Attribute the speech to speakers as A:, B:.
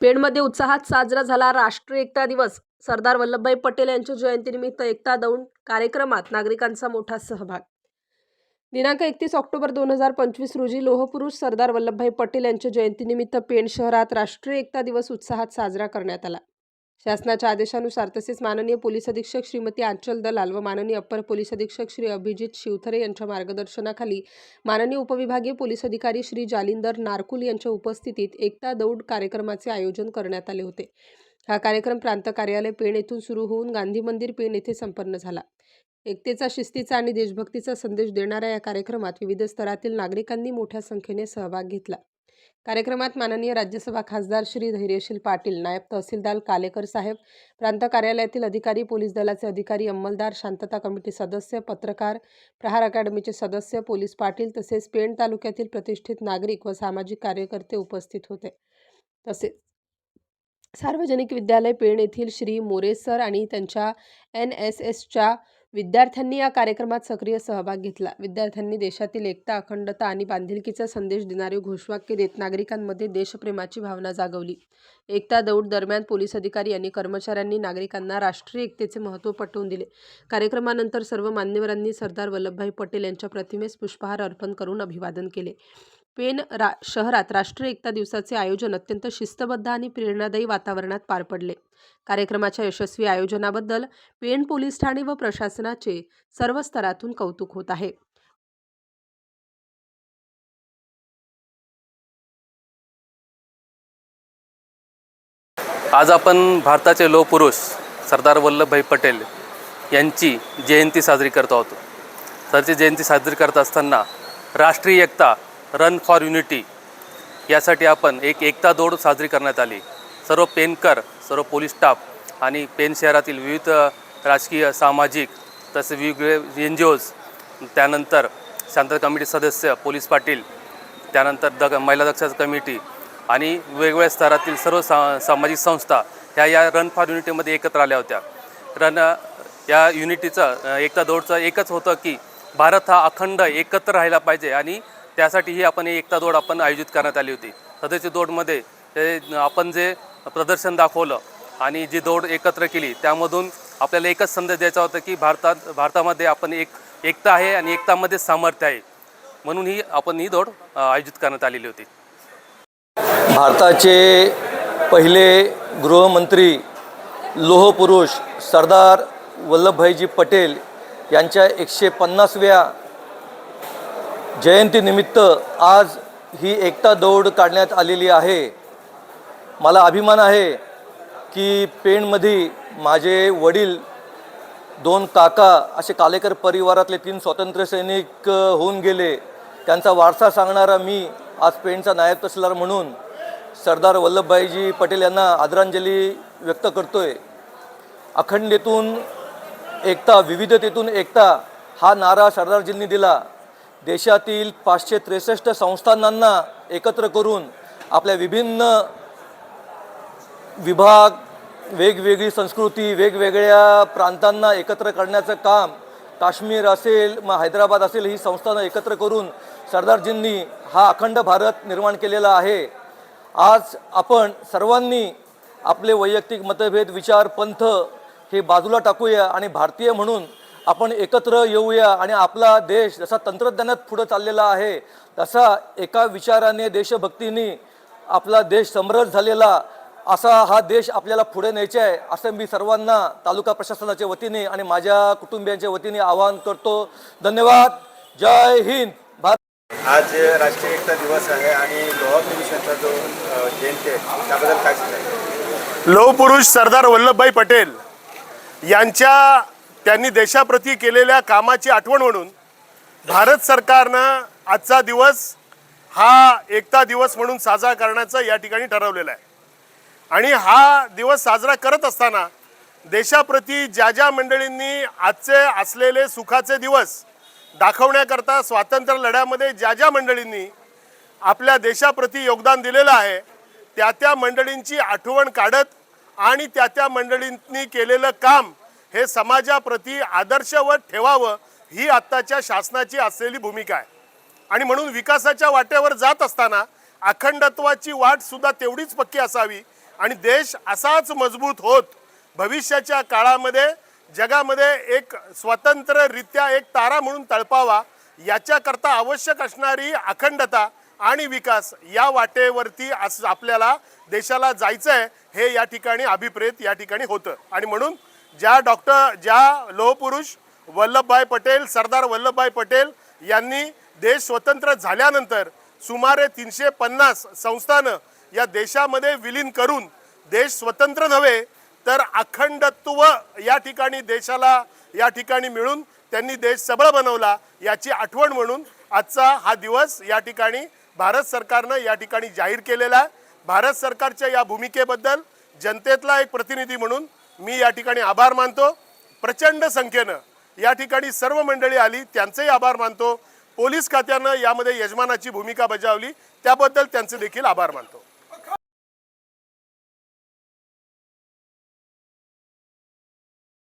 A: पेणमध्ये उत्साहात साजरा झाला राष्ट्रीय एकता दिवस. सरदार वल्लभभाई पटेल यांच्या जयंतीनिमित्त एकता दौड कार्यक्रमात नागरिकांचा मोठा सहभाग. दिनांक एकतीस ऑक्टोबर दोन हजार पंचवीस रोजी लोहपुरुष सरदार वल्लभभाई पटेल यांच्या जयंतीनिमित्त पेण शहरात राष्ट्रीय एकता दिवस उत्साहात साजरा करण्यात आला. शासनाच्या आदेशानुसार तसेच माननीय पोलीस अधीक्षक श्रीमती आंचल दलाल व माननीय अप्पर पोलीस अधीक्षक श्री अभिजित शिवथरे यांच्या मार्गदर्शनाखाली माननीय उपविभागीय पोलीस अधिकारी श्री जालिंदर नारकुल यांच्या उपस्थितीत एकता दौड कार्यक्रमाचे आयोजन करण्यात आले होते. हा कार्यक्रम प्रांत कार्यालय पेण येथून सुरू होऊन गांधी मंदिर पेण येथे संपन्न झाला. एकतेचा शिस्तीचा आणि देशभक्तीचा संदेश देणाऱ्या या कार्यक्रमात विविध स्तरातील नागरिकांनी मोठ्या संख्येने सहभाग घेतला. कार्यक्रमात माननीय राज्यसभा खासदार श्री धैर्यशील पाटील नायब तहसीलदार कालेकर साहेब प्रांत कार्यालयातील अधिकारी पोलीस दलाचे अधिकारी अंमलदार शांतता कमिटी सदस्य पत्रकार प्रहार अकॅडमीचे सदस्य पोलीस पाटील तसेच पेण तालुक्यातील प्रतिष्ठित नागरिक व सामाजिक कार्यकर्ते उपस्थित होते. तसेच सार्वजनिक विद्यालय पेण येथील श्री मोरे सर आणि त्यांच्या एन एस एसच्या विद्यार्थ्यांनी या कार्यक्रमात सक्रिय सहभाग घेतला. विद्यार्थ्यांनी देशातील एकता अखंडता आणि बांधिलकीचा संदेश देणारे घोषवाक्य देत नागरिकांमध्ये देशप्रेमाची भावना जागवली. एकता दौड दरम्यान पोलीस अधिकारी आणि कर्मचाऱ्यांनी नागरिकांना राष्ट्रीय एकतेचे महत्त्व पटवून दिले. कार्यक्रमानंतर सर्व मान्यवरांनी सरदार वल्लभभाई पटेल यांच्या प्रतिमेस पुष्पहार अर्पण करून अभिवादन केले. पेन रा शहरात राष्ट्रीय एकता दिवसाचे आयोजन अत्यंत शिस्तबद्ध आणि प्रेरणादायी वातावरणात पार पडले. कार्यक्रमाच्या यशस्वी आयोजनाबद्दल पेण पोलीस ठाणे व प्रशासनाचे सर्व स्तरातून कौतुक होत आहे.
B: आज आपण भारताचे लोहपुरुष सरदार वल्लभभाई पटेल यांची जयंती साजरी करतो आहोत. त्यांची जयंती साजरी करत असताना राष्ट्रीय एकता रन फॉर युनिटी यासाठी आपण एक एकता दौड साजरी करण्यात आली. सर्व पेनकर सर्व पोलीस स्टाफ आणि पेन शहरातील विविध राजकीय सामाजिक तसे वेगवेगळे एन जी ओज त्यानंतर शांतता कमिटी सदस्य पोलीस पाटील त्यानंतर दग महिला दक्षता कमिटी आणि वेगवेगळ्या स्तरातील सर्व सा सामाजिक संस्था ह्या या रन फॉर युनिटीमध्ये एकत्र आल्या होत्या. रन या युनिटीचं एकता दौडचं एकच होतं की भारत हा अखंड एकत्र राहिला पाहिजे आणि त्यासाठी ही आपण एकता दौड आपण आयोजित करण्यात आली होती. सदस्य दौडमध्ये आपण जे प्रदर्शन दाखवलं आणि जी दौड एकत्र केली त्यामधून आपल्याला एकच संदेश द्यायचा होता की भारतात भारतामध्ये आपण एक एकता आहे आणि एकतामध्ये सामर्थ्य आहे. म्हणून ही आपण ही दौड आयोजित करण्यात आलेली होती.
C: भारताचे पहिले गृहमंत्री लोहपुरुष सरदार वल्लभभाईजी पटेल यांच्या एकशे पन्नासव्या जयंतीनिमित्त आज ही एकता दौड काढण्यात आलेली आहे. मला अभिमान आहे की पेणमध्ये माझे वडील दोन काका असे कालेकर परिवारातले तीन स्वातंत्र्य सैनिक होऊन गेले. त्यांचा वारसा सांगणारा मी आज पेणचा नायब तहसीलदार म्हणून सरदार वल्लभभाईजी पटेल यांना आदरांजली व्यक्त करतोय. अखंडेतून एकता विविधतेतून एकता हा नारा सरदारजींनी दिला. देशातील पाचशे त्रेसष्ट संस्थानांना एकत्र करून आपल्या विभिन्न विभाग वेगवेगळी संस्कृती वेगवेगळ्या प्रांतांना एकत्र करण्याचं काम काश्मीर असेल मग हैदराबाद असेल ही संस्थानं एकत्र करून सरदारजींनी हा अखंड भारत निर्माण केलेला आहे. आज आपण सर्वांनी आपले वैयक्तिक मतभेद विचार पंथ हे बाजूला टाकूया आणि भारतीय म्हणून आपण एकत्र येऊया आणि आपला देश जसा तंत्रज्ञानात पुढं चाललेला आहे तसा एका विचाराने देशभक्तीने आपला देश समरस झालेला असा हा देश आपल्याला पुढे न्यायचा आहे असं मी सर्वांना तालुका प्रशासनाच्या वतीने आणि माझ्या कुटुंबियांच्या वतीने आवाहन करतो. धन्यवाद. जय हिंद. भारत
D: आज राष्ट्रीय एकता दिवस आहे आणि लोहा पुरुषांचा जो जयंती आहे त्याबद्दल काय
E: लोहपुरुष सरदार वल्लभभाई पटेल यांच्या त्यांनी देशाप्रती केलेल्या कामाची आठवण म्हणून भारत सरकारनं आजचा दिवस हा एकता दिवस म्हणून साजरा करण्याचं या ठिकाणी ठरवलेलं आहे. आणि हा दिवस साजरा करत असताना देशाप्रती ज्या ज्या मंडळींनी आजचे असलेले सुखाचे दिवस दाखवण्याकरता स्वातंत्र्य लढ्यामध्ये ज्या ज्या मंडळींनी आपल्या देशाप्रती योगदान दिलेलं आहे त्या त्या मंडळींची आठवण काढत आणि त्या त्या मंडळींनी केलेलं काम हे समाजाप्रती आदर्शवत ठेवावं ही आत्ताच्या शासनाची असलेली भूमिका आहे. आणि म्हणून विकासाच्या वाटेवर जात असताना अखंडत्वाची वाट सुद्धा तेवढीच पक्की असावी आणि देश असाच मजबूत होत भविष्याच्या काळामध्ये जगामध्ये एक स्वतंत्ररित्या एक तारा म्हणून तळपावा याच्याकरता आवश्यक असणारी अखंडता आणि विकास या वाटेवरती अस आपल्याला देशाला जायचं आहे हे या ठिकाणी अभिप्रेत या ठिकाणी होतं. आणि म्हणून ज्या डॉक्टर ज्या लोहपुरुष वल्लभभाई पटेल सरदार वल्लभभाई पटेल यांनी देश स्वतंत्र झाल्यानंतर सुमारे तीनशे पन्नास संस्थानं या देशामध्ये विलीन करून देश स्वतंत्र नव्हे तर अखंडत्व या ठिकाणी देशाला या ठिकाणी मिळून त्यांनी देश सबळ बनवला याची आठवण म्हणून आजचा हा दिवस या ठिकाणी भारत सरकारनं या ठिकाणी जाहीर केलेला आहे. भारत सरकारच्या या भूमिकेबद्दल जनतेतला एक प्रतिनिधी म्हणून मी या ठिकाणी आभार मानतो. प्रचंड संख्येनं या ठिकाणी सर्व मंडळी आली त्यांचेही आभार मानतो. पोलीस खात्यानं यामध्ये यजमानाची भूमिका बजावली त्याबद्दल त्यांचे देखील आभार मानतो.